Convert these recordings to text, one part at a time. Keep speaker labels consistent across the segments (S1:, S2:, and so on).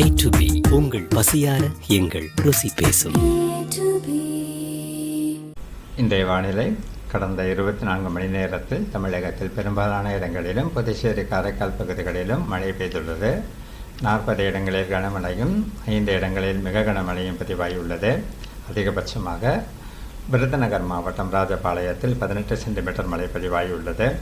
S1: A to be உங்கள் பசியார எங்கள் ருசி பேசும்.
S2: இன்றைய வானிலை கடந்த இருபத்தி நான்கு மணி நேரத்தில் தமிழகத்தில் பெரும்பாலான இடங்களிலும் புதுச்சேரி காரைக்கால் பகுதிகளிலும் மழை பெய்துள்ளது. நாற்பது இடங்களில் கனமழையும் ஐந்து இடங்களில் மிக கனமழையும் பதிவாகியுள்ளது. அதிகபட்சமாக விருதுநகர் மாவட்டம் ராஜபாளையத்தில் பதினெட்டு சென்டிமீட்டர் மழை பதிவாகியுள்ளது.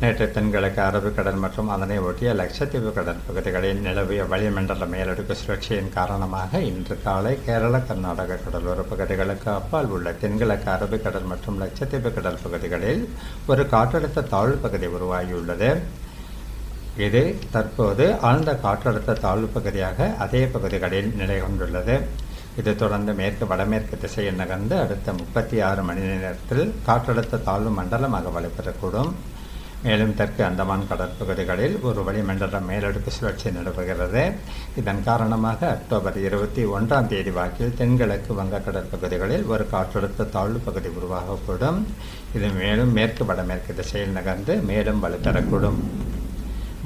S2: நேற்று தென்கிழக்கு அரபு கடல் மற்றும் அதனை ஒட்டிய லட்சத்தீவு கடல் பகுதிகளில் நிலவிய வளிமண்டல மேலடுக்கு சுழற்சியின் காரணமாக இன்று காலை கேரள கர்நாடக கடலோர பகுதிகளுக்கு அப்பால் உள்ள தென்கிழக்கு அரபு கடல் மற்றும் லட்சத்தீவு கடல் பகுதிகளில் ஒரு காற்றழுத்த தாழ்வு பகுதி உருவாகியுள்ளது. இது தற்போது ஆழ்ந்த காற்றழுத்த தாழ்வு பகுதியாக அதே பகுதிகளில் நிலை கொண்டுள்ளது இது தொடர்ந்து மேற்கு வடமேற்கு திசையில் நகர்ந்து அடுத்த முப்பத்தி ஆறு மணி நேரத்தில் காற்றழுத்த தாழ்வு மண்டலமாக வலுப்பெறக்கூடும். மேலும் தெற்கு அந்தமான் கடற்பகுதிகளில் ஒரு வளிமண்டல மேலடுக்கு சுழற்சி நிலவுகிறது இதன் காரணமாக அக்டோபர் இருபத்தி ஒன்றாம் தேதி வாக்கில் தென்கிழக்கு வங்க கடற்பகுதிகளில் ஒரு காற்றழுத்த தாழ்வு பகுதி உருவாகக்கூடும். இது மேலும் மேற்கு வடமேற்கு திசையில் நகர்ந்து மேலும் வலுப்பெறக்கூடும்.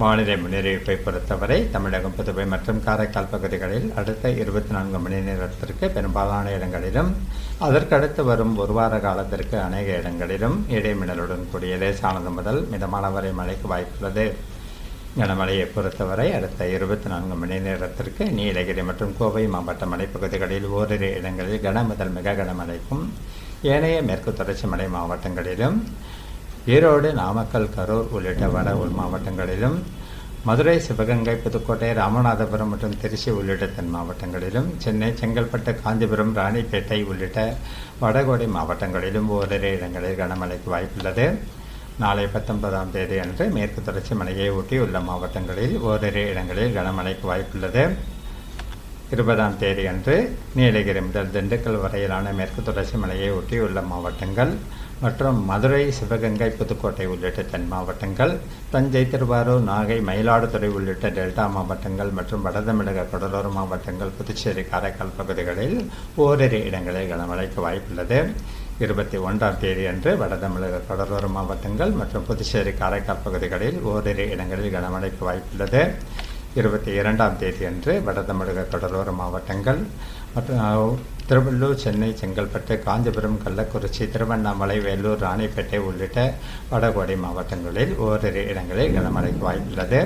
S2: வானிலை முன்னறிவிப்பை பொறுத்தவரை தமிழகம் புதுவை மற்றும் காரைக்கால் பகுதிகளில் அடுத்த இருபத்தி நான்கு மணி நேரத்திற்கு பெரும்பாலான இடங்களிலும் அதற்கடுத்து வரும் ஒரு வார காலத்திற்கு அநேக இடங்களிலும் இடைமின்னலுடன் கூடிய லேசானது முதல் மிதமான வரை மழைக்கு வாய்ப்புள்ளது. கனமழையை பொறுத்தவரை அடுத்த இருபத்தி நான்கு மணி நேரத்திற்கு நீலகிரி மற்றும் கோவை மாவட்ட மலைப்பகுதிகளில் ஓரிரு இடங்களில் கன முதல் மிக கனமழைக்கும் ஏனைய மேற்கு தொடர்ச்சி மலை மாவட்டங்களிலும் ஈரோடு நாமக்கல் கரூர் உள்ளிட்ட வட உள் மாவட்டங்களிலும் மதுரை சிவகங்கை புதுக்கோட்டை ராமநாதபுரம் மற்றும் திருச்சி உள்ளிட்ட தென் மாவட்டங்களிலும் சென்னை செங்கல்பட்டு காஞ்சிபுரம் ராணிப்பேட்டை உள்ளிட்ட வடகோடை மாவட்டங்களிலும் ஓரிரு இடங்களில் கனமழைக்கு வாய்ப்புள்ளது. நாளை பத்தொன்பதாம் தேதி அன்று மேற்கு தொடர்ச்சி மலையை ஒட்டியுள்ள மாவட்டங்களில் ஓரிரு இடங்களில் கனமழைக்கு வாய்ப்புள்ளது. இருபதாம் தேதி அன்று நீலகிரி முதல் திண்டுக்கல் வரையிலான மேற்கு தொடர்ச்சி மலையை ஒட்டியுள்ள மாவட்டங்கள் மற்றும் மதுரை சிவகங்கை புதுக்கோட்டை உள்ளிட்ட தென் மாவட்டங்கள் தஞ்சை திருவாரூர் நாகை மயிலாடுதுறை உள்ளிட்ட டெல்டா மாவட்டங்கள் மற்றும் வடதமிழக கடலோர மாவட்டங்கள் புதுச்சேரி காரைக்கால் பகுதிகளில் ஓரிரு இடங்களில் கனமழைக்கு வாய்ப்புள்ளது. இருபத்தி ஒன்றாம் தேதி அன்று வடதமிழக கடலோர மாவட்டங்கள் மற்றும் புதுச்சேரி காரைக்கால் பகுதிகளில் ஓரிரு இடங்களில் கனமழைக்கு வாய்ப்புள்ளது. இருபத்தி இரண்டாம் தேதி அன்று வட தமிழக கடலோர மாவட்டங்கள் மற்றும் திருவள்ளூர் சென்னை செங்கல்பட்டு காஞ்சிபுரம் கள்ளக்குறிச்சி திருவண்ணாமலை வேலூர் ராணிப்பேட்டை உள்ளிட்ட வடகோடை மாவட்டங்களில் ஓரிரு இடங்களில் கனமழைக்கு வாய்ப்புள்ளது.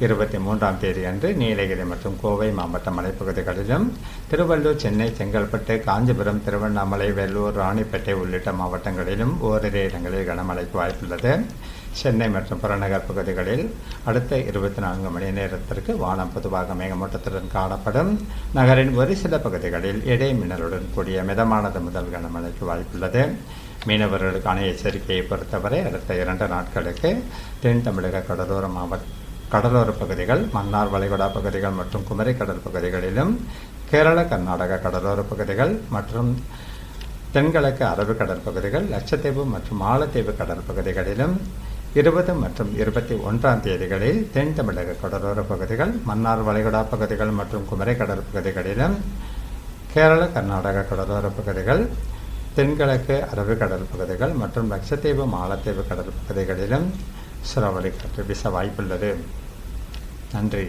S2: இருபத்தி மூன்றாம் தேதி அன்று நீலகிரி மற்றும் கோவை மாவட்ட மலைப்பகுதிகளிலும் திருவள்ளூர் சென்னை செங்கல்பட்டு காஞ்சிபுரம் திருவண்ணாமலை வேலூர் ராணிப்பேட்டை உள்ளிட்ட மாவட்டங்களிலும் ஓரிரு இடங்களில் கனமழைக்கு வாய்ப்புள்ளது. சென்னை மற்றும் புறநகர் பகுதிகளில் அடுத்த இருபத்தி நான்கு மணி நேரத்திற்கு வானம் பொதுவாக மேகமூட்டத்துடன் காணப்படும். நகரின் ஒரு சில பகுதிகளில் இடைமின்னலுடன் கூடிய மிதமானது முதல் கனமழைக்கு வாய்ப்புள்ளது. மீனவர்களுக்கான எச்சரிக்கையை பொறுத்தவரை அடுத்த இரண்டு நாட்களுக்கு தென் தமிழக கடலோர மாவட்ட கடலோர பகுதிகள் மன்னார் வளைகுடா பகுதிகள் மற்றும் குமரி கடல் பகுதிகளிலும் கேரள கர்நாடக கடலோர பகுதிகள் மற்றும் தென்கிழக்கு அரபு பகுதிகள் லட்சத்தீவு மற்றும் மாலத்தீவு கடற்பகுதிகளிலும் இருபது மற்றும் இருபத்தி ஒன்றாம் தேதிகளில் தென் தமிழக கடலோர பகுதிகள் மன்னார் வளைகுடா பகுதிகள் மற்றும் குமரி கடற்பகுதிகளிலும் கேரள கர்நாடக கடலோர பகுதிகள் தென்கிழக்கு அரபு பகுதிகள் மற்றும் லட்சத்தீவு மாலத்தீவு கடற்பகுதிகளிலும் பகுதிகளிலும் கற்று பேச வாய்ப்புள்ளது. நன்றி.